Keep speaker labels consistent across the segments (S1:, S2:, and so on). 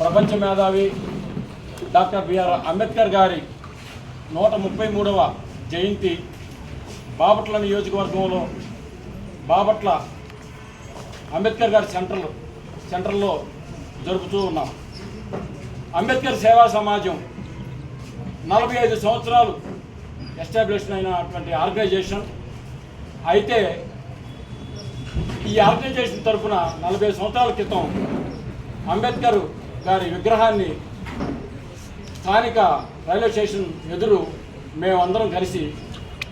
S1: ప్రపంచ మేధావి doctor BR Ambedkar గారి నూట ముప్పై మూడవ జయంతి బాపట్ల నియోజకవర్గంలో బాపట్ల అంబేద్కర్ గారి సెంటర్లు సెంటర్లో జరుపుతూ ఉన్నాం. అంబేద్కర్ సేవా సమాజం నలభై ఐదు సంవత్సరాలు ఎస్టాబ్లిష్ అయినటువంటి ఆర్గనైజేషన్. అయితే ఈ ఆర్గనైజేషన్ తరఫున నలభై సంవత్సరాల క్రితం అంబేద్కర్ గారి విగ్రహాన్ని స్థానిక రైల్వే స్టేషన్ ఎదురు మేమందరం కలిసి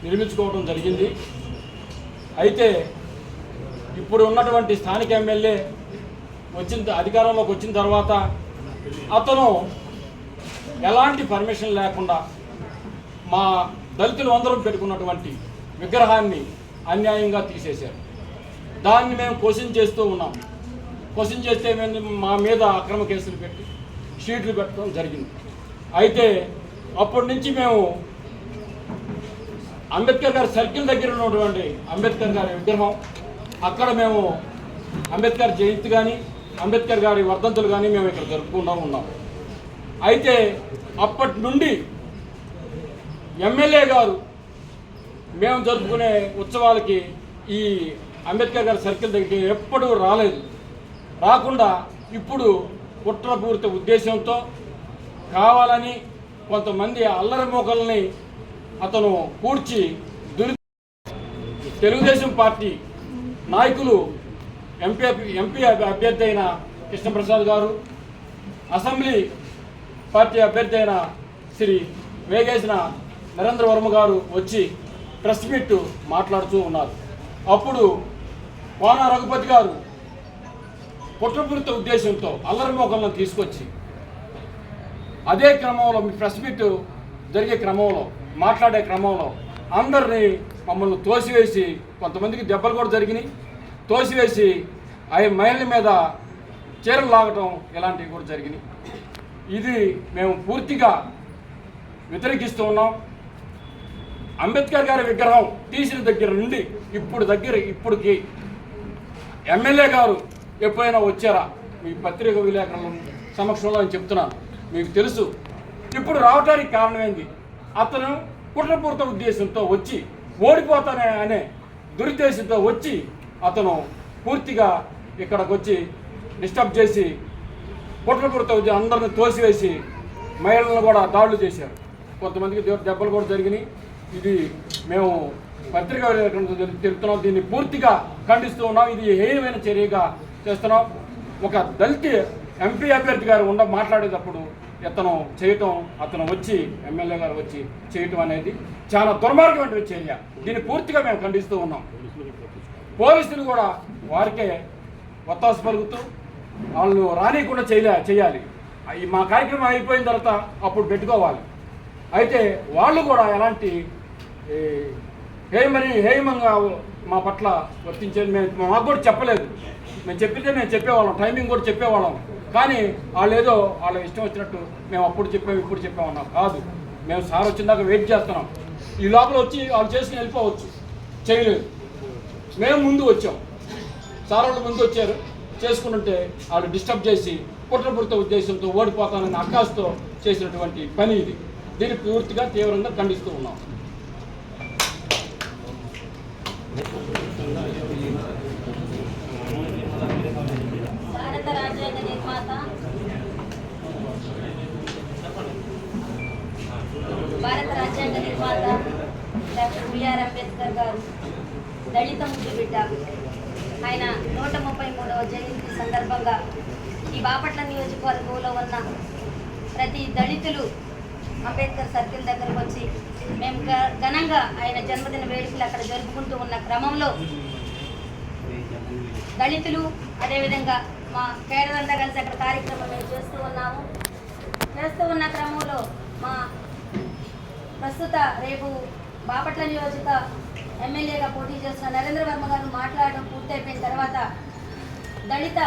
S1: నిర్మించుకోవడం జరిగింది. అయితే ఇప్పుడు ఉన్నటువంటి స్థానిక ఎమ్మెల్యే వచ్చిన అధికారంలోకి వచ్చిన తర్వాత అతను ఎలాంటి పర్మిషన్ లేకుండా మా దళితులు అందరం పెట్టుకున్నటువంటి విగ్రహాన్ని అన్యాయంగా తీసేశారు. దాన్ని మేము క్వశ్చన్ చేస్తూ ఉన్నాం. క్వశ్చన్ చేస్తే మేము మా మీద అక్రమ కేసులు పెట్టి షీట్లు పెట్టడం జరిగింది. అయితే అప్పటి నుంచి మేము అంబేద్కర్ గారి సర్కిల్ దగ్గర ఉన్నటువంటి అంబేద్కర్ గారి విగ్రహం అక్కడ మేము అంబేద్కర్ జయంతి కానీ అంబేద్కర్ గారి వర్ధంతులు కానీ మేము ఇక్కడ జరుపుకుంటూ ఉన్నాం. అయితే అప్పటి నుండి ఎమ్మెల్యే గారు మేము జరుపుకునే ఉత్సవాలకి ఈ అంబేద్కర్ గారి సర్కిల్ దగ్గరికి ఎప్పుడూ రాలేదు. రాకుండా ఇప్పుడు కుట్రపూరిత ఉద్దేశంతో కావాలని కొంతమంది అల్లరి మోకల్ని అతను కూర్చి దురి తెలుగుదేశం పార్టీ నాయకులు ఎంపీ ఎంపీ అభ్యర్థి అయిన కృష్ణప్రసాద్ గారు అసెంబ్లీ పార్టీ అభ్యర్థి అయిన శ్రీ వేగేసిన నరేంద్ర వర్మ గారు వచ్చి ప్రెస్ మీట్ మాట్లాడుతూ ఉన్నారు. అప్పుడు కోన రఘుపతి గారు కుట్రపూరిత ఉద్దేశంతో అల్లరి తీసుకొచ్చి అదే క్రమంలో మీ ప్రెస్ మీట్ జరిగే క్రమంలో మాట్లాడే క్రమంలో అందరినీ మమ్మల్ని తోసివేసి కొంతమందికి దెబ్బలు కూడా జరిగినాయి. తోసివేసి ఆ మహిళల మీద చీరలు లాగటం ఇలాంటివి కూడా జరిగినాయి. ఇది మేము పూర్తిగా వ్యతిరేకిస్తూ ఉన్నాం. అంబేద్కర్ గారి విగ్రహం తీసిన దగ్గర నుండి ఇప్పుడు దగ్గర ఇప్పటికి ఎమ్మెల్యే గారు ఎప్పుడైనా వచ్చారా? మీ పత్రిక విలేకరుల సమక్షంలో అని చెప్తున్నాను. మీకు తెలుసు ఇప్పుడు రావడానికి కారణమైంది? అతను కుట్రపూర్త ఉద్దేశంతో వచ్చి ఓడిపోతానే అనే దురుద్దేశంతో వచ్చి అతను పూర్తిగా ఇక్కడికి వచ్చి డిస్టర్బ్ చేసి కుట్రపూర్త ఉద్దేశం అందరిని తోసివేసి మహిళలను కూడా దాడులు చేశారు. కొంతమందికి దెబ్బలు కూడా జరిగినాయి. ఇది మేము పత్రికా విలేకరులతో తెలుపుతున్నాం. దీన్ని పూర్తిగా ఖండిస్తూ ఉన్నాం. ఇది హేయమైన చర్యగా చేస్తున్నాం. ఒక దళిత ఎంపీ అభ్యర్థి గారు ఉండ మాట్లాడేటప్పుడు ఇతను చేయటం అతను వచ్చి ఎమ్మెల్యే గారు వచ్చి చేయటం అనేది చాలా దుర్మార్గమైన చర్య. దీన్ని పూర్తిగా మేము ఖండిస్తూ ఉన్నాం. పోలీసులు కూడా వారికే ఒత్తాసు పలుకుతూ వాళ్ళు రానియకుండా చేయలే చేయాలి. మా కార్యక్రమం అయిపోయిన తర్వాత అప్పుడు పెట్టుకోవాలి. అయితే వాళ్ళు కూడా ఎలాంటి ఈ, హేయమని హేయమంగా మా పట్ల వర్తించేది మేము మాకు కూడా చెప్పలేదు. మేము చెప్పితే మేము చెప్పేవాళ్ళం టైమింగ్ కూడా చెప్పేవాళ్ళం. కానీ వాళ్ళు ఏదో వాళ్ళ ఇష్టం వచ్చినట్టు మేము అప్పుడు చెప్పాము ఇప్పుడు చెప్పామన్నాం కాదు మేము సార్ వచ్చిందాక వెయిట్ చేస్తున్నాం. ఈ లోపల వచ్చి వాళ్ళు చేసుకుని వెళ్ళిపోవచ్చు. చేయలేదు. మేము ముందు వచ్చాం. సార్ వాళ్ళు ముందు వచ్చారు. చేసుకుంటుంటే వాళ్ళు డిస్టర్బ్ చేసి కుట్రపూరిత ఉద్దేశంతో ఓడిపోతానని అక్కాస్తో చేసినటువంటి పని ఇది. దీన్ని పూర్తిగా తీవ్రంగా ఖండిస్తూ ఉన్నాం
S2: భారత రాజ్యాంగ నిర్మాత భారత రాజ్యాంగ నిర్మాత డాక్టర్ బిఆర్ అంబేద్కర్ గారు దళిత ముద్దు బిడ్డ. ఆయన నూట ముప్పై మూడవ జయంతి సందర్భంగా ఈ బాపట్ల నియోజకవర్గంలో ఉన్న ప్రతి దళితులు అంబేద్కర్ సర్కిల్ దగ్గరకు వచ్చి మేము ఘనంగా ఆయన జన్మదిన వేడుకలు అక్కడ జరుపుకుంటూ ఉన్న క్రమంలో దళితులు అదేవిధంగా మా కేడలంతా కలిసి అక్కడ కార్యక్రమం మేము చేస్తూ ఉన్నాము. చేస్తూ ఉన్న క్రమంలో మా ప్రస్తుత రేపు బాపట్ల నియోజక ఎమ్మెల్యేగా పోటీ చేస్తున్న నరేంద్ర వర్మ గారు మాట్లాడడం పూర్తయిపోయిన తర్వాత దళిత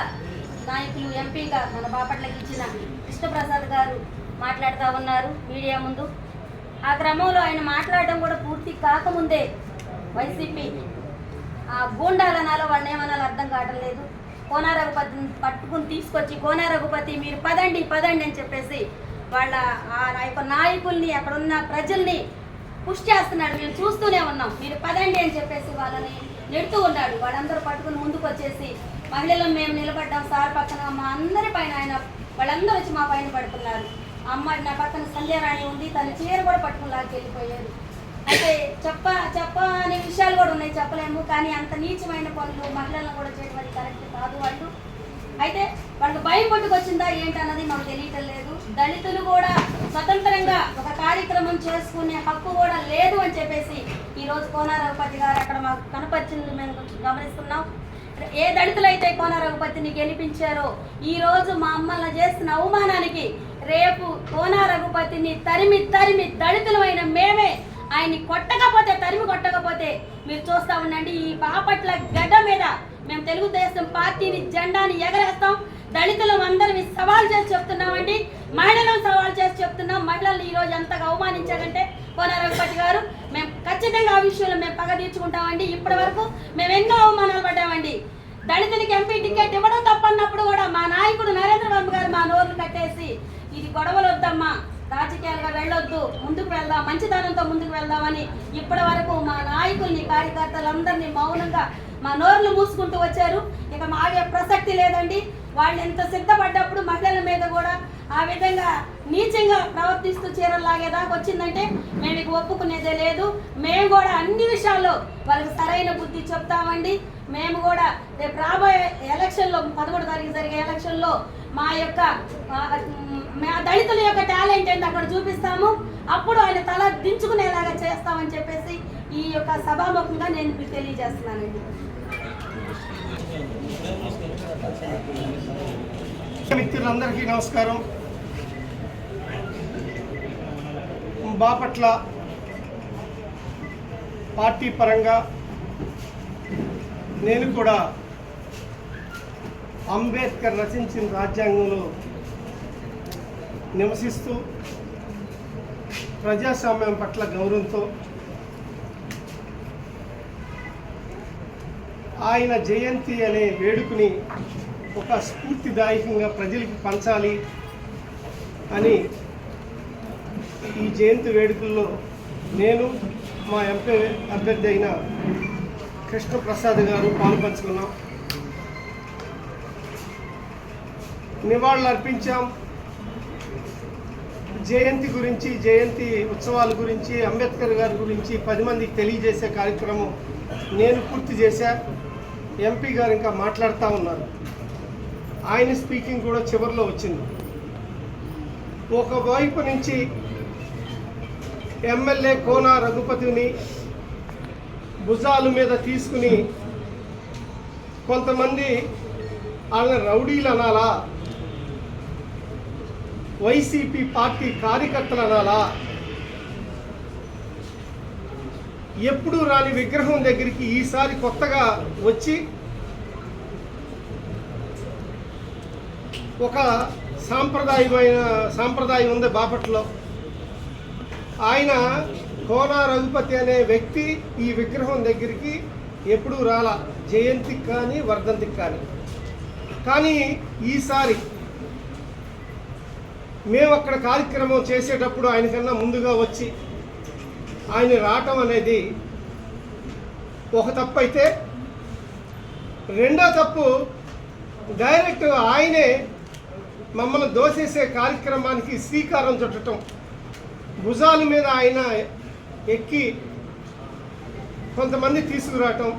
S2: నాయకులు ఎంపీగా మన బాపట్లకి ఇచ్చిన కృష్ణప్రసాద్ గారు మాట్లాడుతూ ఉన్నారు మీడియా ముందు. ఆ క్రమంలో ఆయన మాట్లాడడం కూడా పూర్తి కాకముందే వైసీపీ ఆ గూండాలనాలో వాళ్ళని ఏమనాలో అర్థం కావటం లేదు. కోన రఘుపతిని పట్టుకుని తీసుకొచ్చి కోనారఘుపతి మీరు పదండి పదండి అని చెప్పేసి వాళ్ళ ఆ యొక్క నాయకుల్ని అక్కడ ఉన్న ప్రజల్ని పుష్ చేస్తున్నాడు. మేము చూస్తూనే ఉన్నాం. మీరు పదండి అని చెప్పేసి వాళ్ళని నెడుతూ ఉన్నాడు. వాళ్ళందరూ పట్టుకుని ముందుకు వచ్చేసి మహిళలు మేము నిలబడ్డాం. సార్ పక్కన మా అందరి పైన ఆయన వాళ్ళందరూ వచ్చి మా పైన పడుతున్నారు అమ్మ నా పక్కన సంధ్యారాణి ఉంది. తన చీర కూడా పట్టుకుని లాక్కి వెళ్ళిపోయారు. అయితే చెప్ప చెప్ప అనే విషయాలు కూడా ఉన్నాయి. చెప్పలేము. కానీ అంత నీచమైన పనులు మహిళలను కూడా చేయడం అది కరెక్ట్ కాదు వాళ్ళు. అయితే వాళ్ళకి భయం పట్టుకొచ్చిందా ఏంటన్నది మాకు తెలియటం లేదు. దళితులు కూడా స్వతంత్రంగా ఒక కార్యక్రమం చేసుకునే హక్కు కూడా లేదు అని చెప్పేసి ఈరోజు రోజు రఘుపతి గారు అక్కడ మాకు కనపరిచింది మేము గమనిస్తున్నాం. ఏ దళితులైతే కోన రఘుపతిని గెలిపించారో ఈరోజు మా అమ్మల్ని చేస్తున్న అవమానానికి రేపు కోన రఘుపతిని తరిమి తరిమి దళితులమైన మేమే ఆయన్ని కొట్టకపోతే తరిమి కొట్టకపోతే మీరు చూస్తా ఉండండి ఈ బాపట్ల గడ్డ మీద మేము తెలుగుదేశం పార్టీని జెండాని ఎగరేస్తాం దళితులం అందరిని సవాల్ చేసి చెప్తున్నామండి మహిళలను సవాల్ చేసి చెప్తున్నాం మహిళలు ఈ రోజు ఎంతగా అవమానించారంటే కోన గారు మేము ఖచ్చితంగా ఆ విషయంలో మేము పగ తీర్చుకుంటామండి. ఇప్పటి వరకు మేము ఎన్నో అవమానాలు పడ్డామండి. దళితులకి ఎంపీ టికెట్ ఇవ్వడం తప్పన్నప్పుడు కూడా మా నాయకుడు నరేంద్ర బాబు గారు మా నోర్లు కట్టేసి ఇది గొడవలు వద్దమ్మా రాజకీయాలుగా వెళ్ళొద్దు ముందుకు వెళ్దాం మంచితనంతో ముందుకు వెళ్దామని ఇప్పటి వరకు మా నాయకుల్ని కార్యకర్తలందరినీ మౌనంగా మా నోర్లు మూసుకుంటూ వచ్చారు. ఇక మాగే ప్రసక్తి లేదండి. వాళ్ళు ఎంత సిద్ధపడ్డప్పుడు మహిళల మీద కూడా ఆ విధంగా నీచంగా ప్రవర్తిస్తూ చీరలు లాగేదాకా వచ్చిందంటే మేము ఇక ఒప్పుకునేదే లేదు. మేము కూడా అన్ని విషయాల్లో వాళ్ళకి సరైన బుద్ధి చెప్తామండి. మేము కూడా రేపు రాబోయే ఎలక్షన్లో పదకొండు తారీఖు జరిగే ఎలక్షన్లో మా యొక్క మా దళితుల యొక్క టాలెంట్ ఏంటి అక్కడ చూపిస్తాము. అప్పుడు ఆయన తల దించుకునేలాగా చేస్తామని చెప్పేసి ఈ యొక్క సభాముఖంగా నేను మీకు తెలియజేస్తున్నానండి.
S3: మిత్రులందరికీ నమస్కారం. బాపట్ల పార్టీ పరంగా నేను కూడా అంబేద్కర్ రచించిన రాజ్యాంగంలో నివసిస్తూ ప్రజాస్వామ్యం పట్ల గౌరవంతో ఆయన జయంతి అనే వేడుకని ఒక స్ఫూర్తిదాయకంగా ప్రజలకు పంచాలి అని ఈ జయంతి వేడుకల్లో నేను మా ఎంపీ అభ్యర్థి అయిన కృష్ణప్రసాద్ గారు పాల్పంచుకున్నాం. నివాళులు అర్పించాం జయంతి గురించి జయంతి ఉత్సవాల గురించి అంబేద్కర్ గారి గురించి పది మందికి తెలియజేసే కార్యక్రమం నేను పూర్తి చేశా. ఎంపీ గారు ఇంకా మాట్లాడుతూ ఉన్నారు. ఆయన స్పీకింగ్ కూడా చివరిలో వచ్చింది. ఒకవైపు నుంచి ఎమ్మెల్యే కోన రఘుపతిని భుజాల మీద తీసుకుని కొంతమంది వాళ్ళని రౌడీలు అనాలా? వైసీపీ పార్టీ కార్యకర్తలు అనాలా? ఎప్పుడు రాని విగ్రహం దగ్గరికి ఈసారి కొత్తగా వచ్చి ఒక సాంప్రదాయమైన సాంప్రదాయం ఉంది బాపట్లో ఆయన కోన రఘుపతి అనే వ్యక్తి ఈ విగ్రహం దగ్గరికి ఎప్పుడూ రాలా. జయంతికి కానీ వర్ధంతికి కానీ. కానీ ఈసారి మేము అక్కడ కార్యక్రమం చేసేటప్పుడు ఆయనకన్నా ముందుగా వచ్చి ఆయన రావటం అనేది ఒక తప్పు అయితే రెండో తప్పు డైరెక్ట్ ఆయనే మమ్మల్ని దోసేసే కార్యక్రమానికి శ్రీకారం చుట్టడం భుజాల మీద ఆయన ఎక్కి కొంతమంది తీసుకురావటం.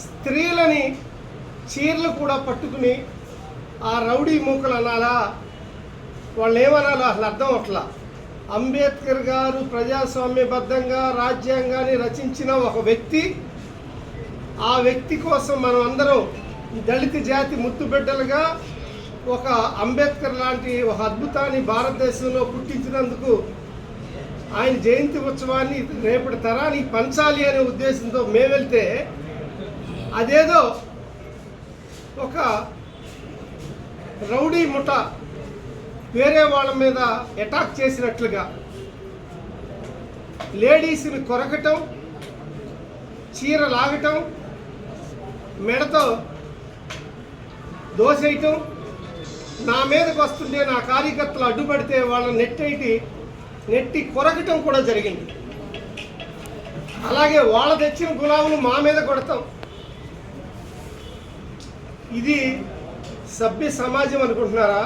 S3: స్త్రీలని చీరలు కూడా పట్టుకుని ఆ రౌడీ మూకలు అనాలా? వాళ్ళు ఏమనాలో అసలు అర్థం అట్లా అంబేద్కర్ గారు ప్రజాస్వామ్యబద్ధంగా రాజ్యాంగాన్ని రచించిన ఒక వ్యక్తి ఆ వ్యక్తి కోసం మనం అందరం దళిత జాతి ముద్దుబిడ్డలుగా ఒక అంబేద్కర్ లాంటి ఒక అద్భుతాన్ని భారతదేశంలో పుట్టించినందుకు ఆయన జయంతి ఉత్సవాన్ని రేపటి తరానికి పంచాలి అనే ఉద్దేశంతో మేము వెళ్తే అదేదో ఒక రౌడీ ముఠ వేరే వాళ్ళ మీద అటాక్ చేసినట్లుగా. లేడీస్ని కొరకటం చీర లాగటం మెడతో దోసేయటం నా మీదకి వస్తుంటే నా కార్యకర్తలు అడ్డుపడితే వాళ్ళని నెట్టేటి నెట్టి కొరకటం కూడా జరిగింది. అలాగే వాళ్ళ తెచ్చిన గులాములు మా మీద కొడతాం. ఇది సభ్య సమాజం అనుకుంటున్నారా?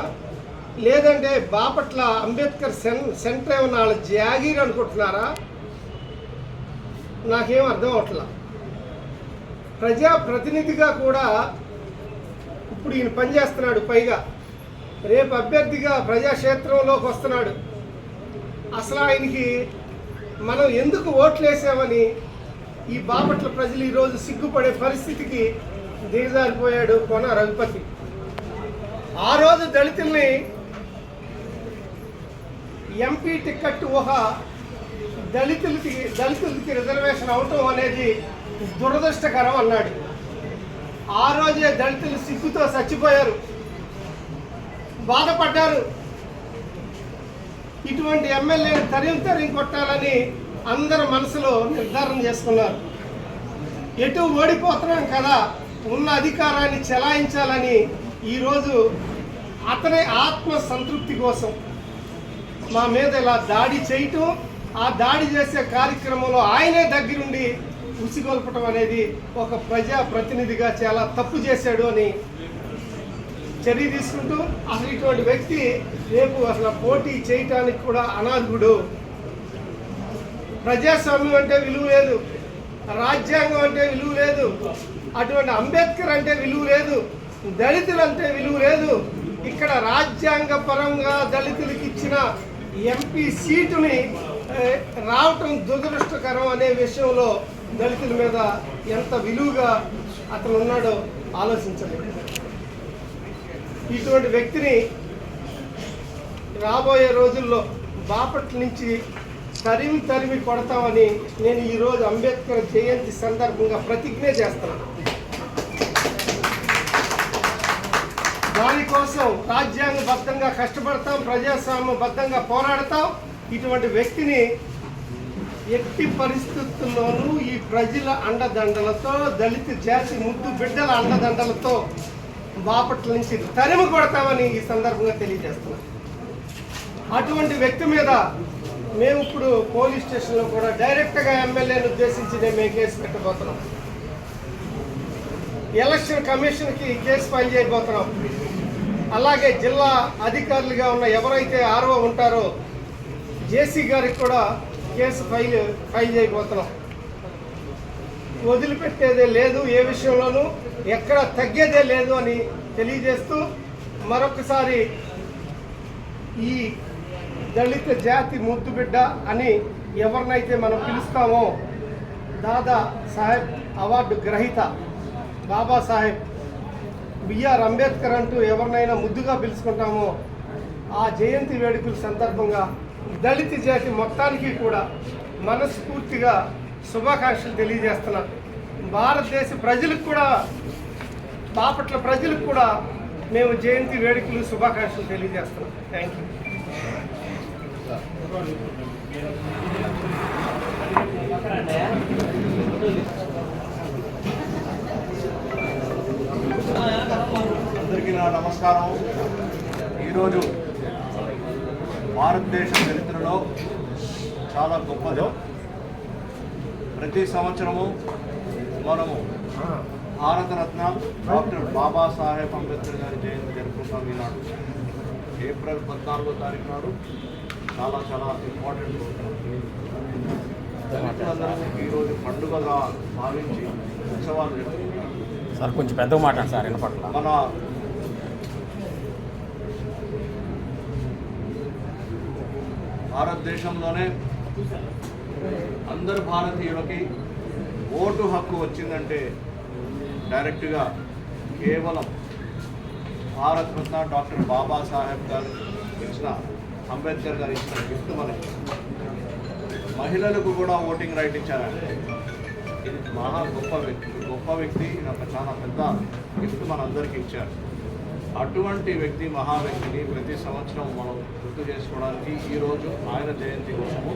S3: లేదంటే బాపట్ల అంబేద్కర్ సెన్ సెంటర్ ఏమన్నా వాళ్ళ జాగీర్ అనుకుంటున్నారా? నాకేం అర్థం అవట్లా. ప్రజా ప్రతినిధిగా కూడా ఇప్పుడు ఈయన పనిచేస్తున్నాడు పైగా. రేపు అభ్యర్థిగా ప్రజాక్షేత్రంలోకి వస్తున్నాడు. అసలు ఆయనకి మనం ఎందుకు ఓట్లేసామని ఈ బాపట్ల ప్రజలు ఈరోజు సిగ్గుపడే పరిస్థితికి దిగజారిపోయాడు కొన రఘుపతి. ఆ రోజు దళితుల్ని ఎంపీ టికెట్ ఊహ దళితులకి దళితులకి రిజర్వేషన్ అవటం అనేది దురదృష్టకరం అన్నాడు. ఆ రోజే దళితులు సిగ్గుతో చచ్చిపోయారు. బాధపడ్డారు. ఇటువంటి ఎమ్మెల్యే తరిం తరిం కొట్టాలని అందరు మనసులో నిర్ధారణ చేసుకున్నారు. ఎటు ఓడిపోతున్నాం కదా ఉన్న అధికారాన్ని చెలాయించాలని ఈరోజు అతని ఆత్మ సంతృప్తి కోసం మా మీద ఇలా దాడి చేయటం ఆ దాడి చేసే కార్యక్రమంలో ఆయనే దగ్గరుండి ఉసిగొల్పటం అనేది ఒక ప్రజా ప్రతినిధిగా చాలా తప్పు చేశాడు అని చర్య తీసుకుంటూ అసలు ఇటువంటి వ్యక్తి రేపు అసలు పోటీ చేయటానికి కూడా అనార్హుడు ప్రజాస్వామ్యం అంటే విలువ లేదు. రాజ్యాంగం అంటే విలువ లేదు. అటువంటి అంబేద్కర్ అంటే విలువ లేదు. దళితులు అంటే విలువ లేదు. ఇక్కడ రాజ్యాంగ పరంగా దళితులకు ఇచ్చిన ఎంపీ సీటుని రావటం దురదృష్టకరం అనే విషయంలో దళితుల మీద ఎంత విలువగా అతను ఉన్నాడో ఆలోచించలేదు. ఇటువంటి వ్యక్తిని రాబోయే రోజుల్లో బాపట్ల నుంచి తరిమి తరిమి కొడతామని నేను ఈరోజు అంబేద్కర్ జయంతి సందర్భంగా ప్రతిజ్ఞ చేస్తున్నాను. దానికోసం రాజ్యాంగబద్ధంగా కష్టపడతాం ప్రజాస్వామ్యబద్ధంగా పోరాడతాం. ఇటువంటి వ్యక్తిని ఎట్టి పరిస్థితుల్లోనూ ఈ ప్రజల అండదండలతో దళిత జాతి ముద్దు బిడ్డల అండదండలతో బాపట్ల నుంచి తరిమి కొడతామని ఈ సందర్భంగా తెలియజేస్తున్నాం. అటువంటి వ్యక్తి మీద మేము ఇప్పుడు పోలీస్ స్టేషన్లో కూడా డైరెక్ట్గా ఎమ్మెల్యేని ఉద్దేశించి నేను మేము కేసు పెట్టబోతున్నాం. ఎలక్షన్ కమిషన్కి కేసు ఫైల్ చేయబోతున్నాం అలాగే జిల్లా అధికారులుగా ఉన్న ఎవరైతే ఆర్ఓ ఉంటారో జేసీ గారికి కూడా కేసు ఫైల్ ఫైల్ చేయబోతున్నాం. వదిలిపెట్టేదే లేదు ఏ విషయంలోనూ. ఎక్కడ తగ్గేదే లేదు అని తెలియజేస్తూ మరొకసారి ఈ దళిత జాతి ముద్దు బిడ్డ అని ఎవరినైతే మనం పిలుస్తామో దాదా సాహెబ్ అవార్డు గ్రహీత బాబాసాహెబ్ బిఆర్ అంబేద్కర్ అంటూ ఎవరినైనా ముద్దుగా పిలుచుకుంటామో ఆ జయంతి వేడుకల సందర్భంగా దళిత జాతి మొత్తానికి కూడా మనస్ఫూర్తిగా శుభాకాంక్షలు తెలియజేస్తున్నాను భారతదేశ ప్రజలకు కూడా బాపట్ల ప్రజలకు కూడా మేము జయంతి వేడుకలు శుభాకాంక్షలు తెలియజేస్తున్నాం. థ్యాంక్ యూ
S4: అందరికీ నా నమస్కారం. ఈరోజు భారతదేశ చరిత్రలో చాలా గొప్పది. ప్రతి సంవత్సరము మనము భారతరత్న డాక్టర్ బాబాసాహెబ్ అంబేద్కర్ గారి జయంతి జరుపుకుంటాం ఈనాడు. ఏప్రిల్ పద్నాలుగో తారీఖు నాడు చాలా చాలా ఇంపార్టెంట్ దళితులందరూ ఈరోజు పండుగగా భావించి ఉత్సవాలు జరుపుకుంటారు
S1: సార్ కొంచెం పెద్దగా మాట్లాడండి సార్ వినపట్ల
S4: మన భారతదేశంలోనే అందరు భారతీయులకి ఓటు హక్కు వచ్చిందంటే డైరెక్ట్గా కేవలం భారతరత్న డాక్టర్ బాబాసాహెబ్ గారు ఇచ్చిన అంబేద్కర్ గారు ఇచ్చిన గిఫ్ట్ మనకి మహిళలకు కూడా ఓటింగ్ రైట్ ఇచ్చారంటే ఇది మహా గొప్ప వ్యక్తి గొప్ప వ్యక్తి ఇది ఒక చాలా పెద్ద గిఫ్ట్ మనందరికీ ఇచ్చారు. అటువంటి వ్యక్తి మహా వ్యక్తిని ప్రతి సంవత్సరం మనం గుర్తు చేసుకోవడానికి ఈరోజు ఆయన జయంతి కోసము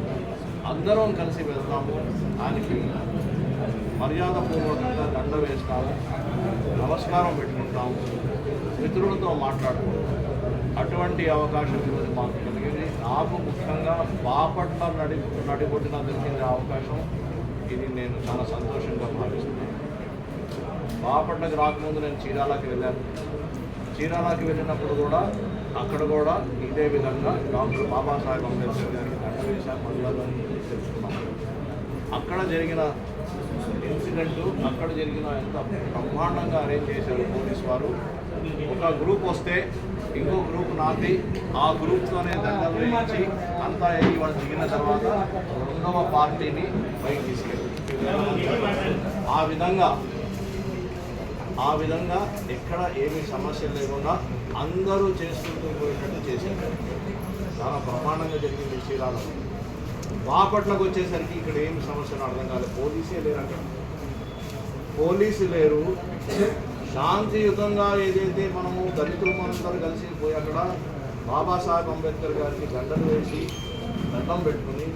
S4: అందరం కలిసి వెళ్తాము. ఆయనకి మర్యాదపూర్వకంగా దండ వేస్తాము నమస్కారం పెట్టుకుంటాము మిత్రులతో మాట్లాడుకుంటాం అటువంటి అవకాశం ఈరోజు మాకు కలిగింది. నాకు ముఖ్యంగా బాపట్ల నడి నడిబొడ్డున దొరికింది అవకాశం ఇది నేను చాలా సంతోషంగా భావిస్తున్నాను. బాపట్లకు రాకముందు నేను చీరాలకి వెళ్ళాను. చీరాలకి వెళ్ళినప్పుడు కూడా అక్కడ కూడా ఇదే విధంగా డాక్టర్ బాబాసాహెబ్ అంబేద్కర్ గారికి దండ వేశాను మర్యాదని తెలుసుకున్నాను అక్కడ జరిగిన ఇన్సిడెంట్ అక్కడ జరిగిన ఎంత బ్రహ్మాండంగా అరేంజ్ చేశారు పోలీస్ వారు. ఒక గ్రూప్ వస్తే ఇంకో గ్రూప్ నాటి ఆ గ్రూప్తోనే దండలు వేయించి అంతా అయ్యి వాళ్ళు దిగిన తర్వాత రెండవ పార్టీని బయట తీసుకెళ్ళి ఆ విధంగా ఆ విధంగా ఎక్కడ ఏమీ సమస్యలు లేకుండా అందరూ చేసుకుంటూ పోయేటట్టు చేశారు. చాలా బ్రహ్మాండంగా జరిగింది శ్రీరాలో బాపట్లకు వచ్చేసరికి ఇక్కడ ఏం సమస్యలు అర్థం కాలేదు పోలీసే లేరు అక్కడ పోలీసు లేరు. శాంతియుతంగా ఏదైతే మనము దళితులు మనందరూ కలిసి పోయి అక్కడ బాబాసాహెబ్ అంబేద్కర్ గారికి గండలు వేసి దండం పెట్టుకుని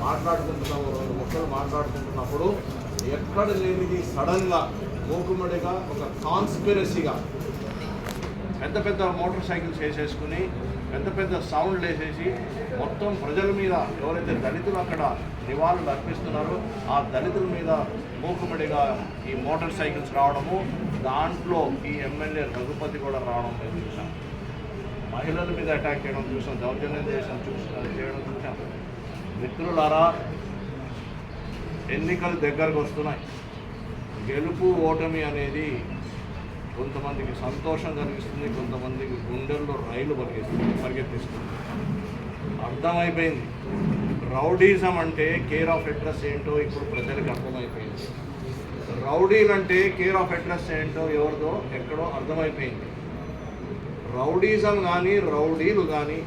S4: మాట్లాడుకుంటున్నాము రెండు ముక్కలు మాట్లాడుకుంటున్నప్పుడు ఎక్కడ లేనిది సడన్గా మూకుమడిగా ఒక కాన్స్పిరసీగా పెద్ద పెద్ద మోటార్ సైకిల్స్ వేసేసుకుని పెద్ద పెద్ద సౌండ్లు వేసేసి మొత్తం ప్రజల మీద ఎవరైతే దళితులు అక్కడ నివాళులు అర్పిస్తున్నారో ఆ దళితుల మీద మూకుమడిగా ఈ మోటార్ సైకిల్స్ రావడము దాంట్లో ఈ ఎమ్మెల్యే రఘుపతి కూడా రావడం మేము చూసాం. మహిళల మీద అటాక్ చేయడం చూసాం దౌర్జన్యం చేసాం చూసాం చేయడం చూసాం. మిత్రులారా ఎన్నికలు దగ్గరకు వస్తున్నాయి. గెలుపు ఓటమి అనేది కొంతమందికి సంతోషం కలిగిస్తుంది కొంతమందికి గుండెల్లో రైలు పరిగెత్తుంది పరిగెత్తిస్తుంది. అర్థమైపోయింది. రౌడీజం అంటే కేర్ ఆఫ్ అడ్రస్ ఏంటో ఇప్పుడు ప్రజలకు అర్థమైపోయింది. రౌడీలు అంటే కేర్ ఆఫ్ అడ్రస్ ఏంటో ఎవరిదో ఎక్కడో అర్థమైపోయింది. రౌడీజం కానీ రౌడీలు కానీ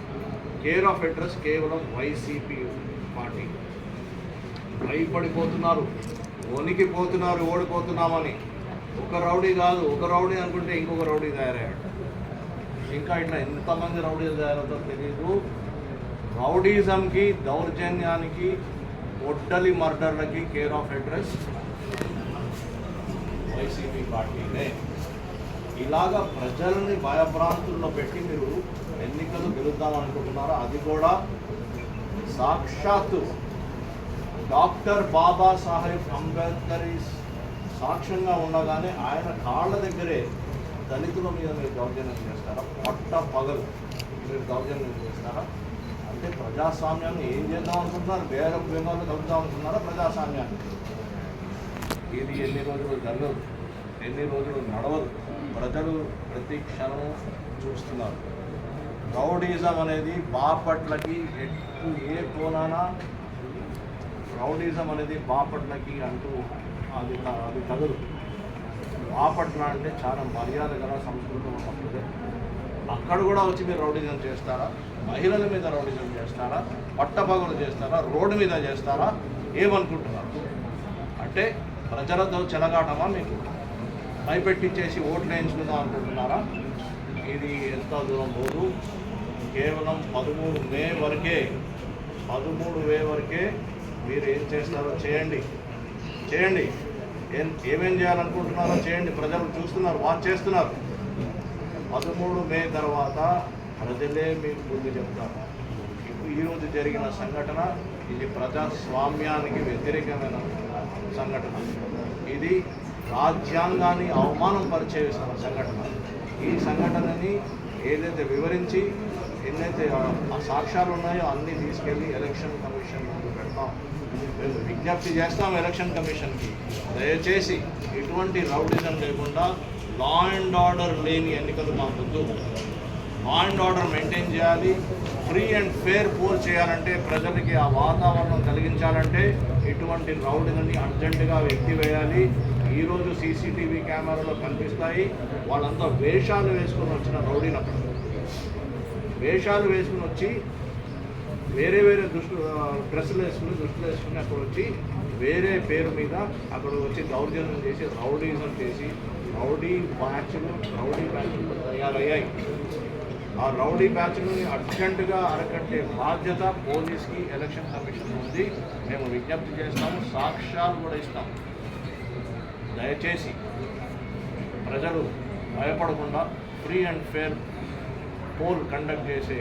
S4: కేర్ ఆఫ్ అడ్రస్ కేవలం వైసీపీ పార్టీ. భయపడిపోతున్నారు వణికిపోతున్నారు ఓడిపోతున్నామని. ఒక రౌడీ కాదు ఒక రౌడీ అనుకుంటే ఇంకొక రౌడీ తయారయ్యాడు. ఇంకా ఇట్లా ఎంతమంది రౌడీలు తయారవుతారో తెలియదు రౌడీజంకి దౌర్జన్యానికి ఒడ్డలి మర్డర్లకి కేర్ ఆఫ్ అడ్రస్ వైసీపీ పార్టీనే. ఇలాగా ప్రజల్ని భయభ్రాంతుల్లో పెట్టి మీరు ఎన్నికలు గెలుద్దామనుకుంటున్నారో అది కూడా సాక్షాత్తు డాక్టర్ బాబాసాహెబ్ అంబేద్కర్ సాక్ష్యంగా ఉండగానే ఆయన కాళ్ళ దగ్గరే దళితుల మీద మీరు దౌర్జన్యం చేస్తారా? పట్ట పగలు మీరు దౌర్జన్యం చేస్తారా? అంటే ప్రజాస్వామ్యాన్ని ఏం చేద్దాం అనుకుంటున్నారు? వేర ప్రేమాలు కలుపుదాం అనుకున్నారా ప్రజాస్వామ్యాన్ని? ఇది ఎన్ని రోజులు జరగదు. ఎన్ని రోజులు నడవదు. ప్రజలు ప్రతి క్షణము చూస్తున్నారు. రౌడీజం అనేది బాపట్లకి ఎట్టు ఏ కోనానా రౌడీజం అనేది బాపట్లకి అంటూ అది త- అది తగదు. బాపట్ల అంటే చాలా మర్యాద గల సంస్కృతం ఉన్న అక్కడ కూడా వచ్చి మీరు రౌడిజం చేస్తారా? మహిళల మీద రౌడిజం చేస్తారా? పట్టపగలు చేస్తారా? రోడ్డు మీద చేస్తారా? ఏమనుకుంటున్నారు? అంటే ప్రజలతో చెలగాటమా మీకు? భయపెట్టించేసి ఓట్లు వేయించుకుందాం అనుకుంటున్నారా? ఇది ఎంత దూరం పోదు. కేవలం పదమూడు మే వరకే పదమూడు మే వరకే మీరు ఏం చేస్తారో చేయండి. చేయండి. ఏం ఏమేం చేయాలనుకుంటున్నారో చేయండి. ప్రజలు చూస్తున్నారు వాచ్ చేస్తున్నారు. పదమూడు మే తర్వాత ప్రజలే మీకు ముందు చెప్తారు. ఇప్పుడు ఈరోజు జరిగిన సంఘటన ఇది ప్రజాస్వామ్యానికి వ్యతిరేకమైన సంఘటన. ఇది రాజ్యాంగాన్ని అవమానం పరిచే సంఘటన. ఈ సంఘటనని ఏదైతే వివరించి ఎన్నైతే ఆ- సాక్ష్యాలు ఉన్నాయో అన్నీ తీసుకెళ్ళి ఎలక్షన్ కమిషన్ ముందు పెడతాం. విజ్ఞప్తి చేస్తాం ఎలక్షన్ కమిషన్కి. దయచేసి ఎటువంటి రౌడిజం లేకుండా లా అండ్ ఆర్డర్ లేని ఎన్నికలు మాకు వద్దు. లా అండ్ ఆర్డర్ మెయింటైన్ చేయాలి. ఫ్రీ అండ్ ఫేర్ పోల్ చేయాలంటే ప్రజలకి ఆ వాతావరణం కలిగించాలంటే ఇటువంటి రౌడీలని అర్జెంటుగా ఎత్తివేయాలి. ఈరోజు సీసీటీవీ కెమెరాలో కనిపిస్తాయి. వాళ్ళంతా వేషాలు వేసుకొని వచ్చిన రౌడీలు అక్కడ వేషాలు వేసుకుని వచ్చి వేరే వేరే దుస్తులు డ్రెస్సులు వేసుకుని దుస్తులు వేసుకుని అక్కడ వచ్చి వేరే పేరు మీద అక్కడ వచ్చి దౌర్జన్యం చేసి రౌడీజం చేసి రౌడీ బ్యాచ్లు రౌడీ బ్యాచ్లు తయారయ్యాయి. ఆ రౌడీ బ్యాచ్ని అర్జెంటుగా అరకట్టే బాధ్యత పోలీస్కి ఎలక్షన్ కమిషన్ ఉంది. మేము విజ్ఞప్తి చేస్తాము సాక్ష్యాలు కూడా ఇస్తాం దయచేసి ప్రజలు భయపడకుండా free and fair poll conduct చేసే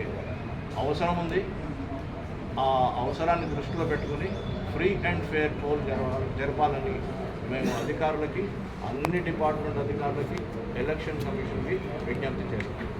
S4: అవసరం ఉంది. ఆ అవసరాన్ని దృష్టిలో పెట్టుకుని ఫ్రీ అండ్ ఫేర్ పోల్ జరపాలని మేము అధికారులకి అన్ని డిపార్ట్మెంట్ అధికారులకి ఎలక్షన్ కమిషన్కి విజ్ఞప్తి చేస్తాం